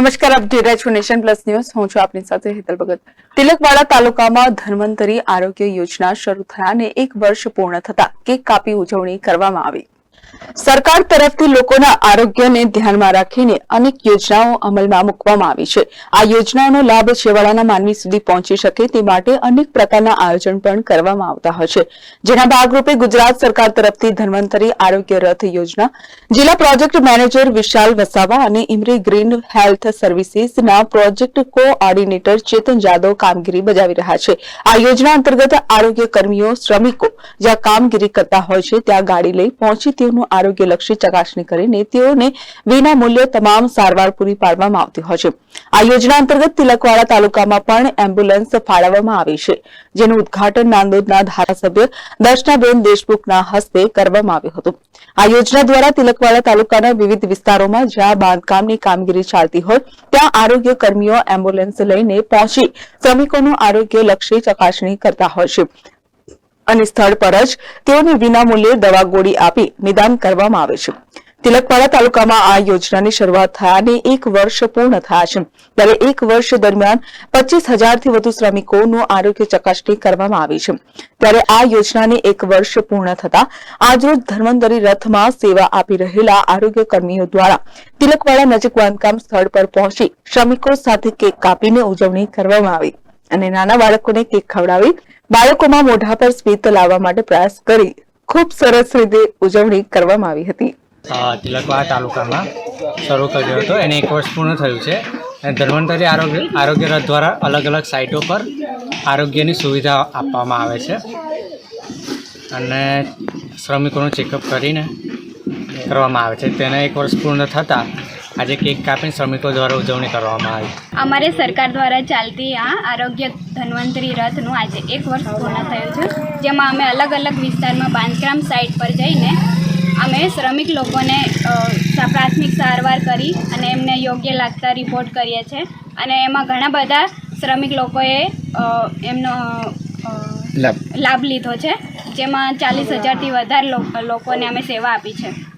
નમસ્કાર, આપ જોઈ રહ્યા નેશન પ્લસ ન્યૂઝ. હું છું આપની સાથે હેતલ ભગત. તિલકવાડા તાલુકામાં ધન્વંતરી આરોગ્ય યોજના શરૂ થયાને એક વર્ષ પૂર્ણ થતા કેક કાપી ઉજવણી કરવામાં આવી. સરકાર તરફથી લોકોના આરોગ્યને ધ્યાનમાં રાખીને અનેક યોજનાઓ અમલમાં મૂકવામાં આવી છે. આ યોજનાઓનો લાભ છેવાડાના માનવી સુધી પહોંચી શકે તે માટે અનેક પ્રકારના આયોજન પણ કરવામાં આવતા હોય છે. જેના ભાગરૂપે ગુજરાત સરકાર તરફથી ધન્વંતરી આરોગ્ય રથ યોજના, જિલ્લા પ્રોજેક્ટ મેનેજર વિશાલ વસાવા અને ઇમરી ગ્રીન હેલ્થ સર્વિસીસના પ્રોજેક્ટ કોઓર્ડિનેટર ચેતન જાદવ કામગીરી બજાવી રહ્યા છે. આ યોજના અંતર્ગત આરોગ્ય કર્મીઓ શ્રમિકો જ્યાં કામગીરી કરતા હોય છે, ત્યાં ગાડી લઈ પહોંચી તેઓનું આરોગ્યલક્ષી ચકાસણી કરીને તેઓને વિના તમામ સારવાર પૂરી પાડવામાં આવતી હોય છે. આ યોજના અંતર્ગત તિલકવાડા તાલુકામાં પણ એમ્બ્યુલન્સ ફાળવવામાં આવી છે, જેનું ઉદઘાટન નાંદોદના ધારાસભ્ય દર્શનાબેન દેશમુખના હસ્તે કરવામાં આવ્યું હતું. આ યોજના દ્વારા તિલકવાડા તાલુકાના વિવિધ વિસ્તારોમાં જ્યાં બાંધકામની કામગીરી ચાલતી હોય, ત્યાં આરોગ્ય કર્મીઓ એમ્બ્યુલન્સ લઈને પહોંચી શ્રમિકોનું આરોગ્યલક્ષી ચકાસણી કરતા હોય છે. અને સ્થળ પર જ તેઓને વિનામૂલ્યે દવા ગોળી આપી નિદાન કરવામાં આવે છે. તિલકપાડા તાલુકામાં આ યોજનાની શરૂઆત થયાને એક વર્ષ પૂર્ણ થયા છે. ત્યારે એક વર્ષ દરમિયાન પચીસ હજારથી વધુ શ્રમિકોનું આરોગ્ય ચકાસણી કરવામાં આવી છે. ત્યારે આ યોજનાને એક વર્ષ પૂર્ણ થતા આજરોજ ધર્મંદરી રથમાં સેવા આપી રહેલા આરોગ્ય કર્મીઓ દ્વારા તિલકવાડા નજીક બાંધકામ સ્થળ પર પહોંચી શ્રમિકો સાથે કેક કાપીને ઉજવણી કરવામાં આવી. અને નાના બાળકોને કેક ખવડાવી બાળકોમાં મોઢા પર સ્મિત લાવવા માટે પ્રયાસ કરી ખૂબ સરસ રીતે ઉજવણી કરવામાં આવી હતી. અ, તાલુકામાં શરૂ કર્યો હતો. એને એક વર્ષ પૂર્ણ થયું છે. અને ધન્વંતરી આરોગ્ય આરોગ્ય રથ દ્વારા અલગ અલગ સાઇટો પર આરોગ્યની સુવિધા આપવામાં આવે છે. અને શ્રમિકોનું ચેકઅપ કરીને કરવામાં આવે છે. તેને એક વર્ષ પૂર્ણ થતાં આજે કેક કાપીને શ્રમિકો દ્વારા ઉજવણી કરવામાં આવી? અમારે સરકાર દ્વારા ચાલતી આ આરોગ્ય ધન્વંતરી રથનું આજે એક વર્ષ પૂર્ણ થયું છે. જેમાં અમે અલગ અલગ વિસ્તારમાં બાંધકામ સાઇટ પર જઈને અમે શ્રમિક લોકોને પ્રાથમિક સારવાર કરી અને એમને યોગ્ય લાગતા રિપોર્ટ કરીએ છીએ. અને એમાં ઘણા બધા શ્રમિક લોકોએ એમનો લાભ લીધો છે. જેમાં ચાલીસ હજારથી વધારે લો- લોકોને અમે સેવા આપી છે.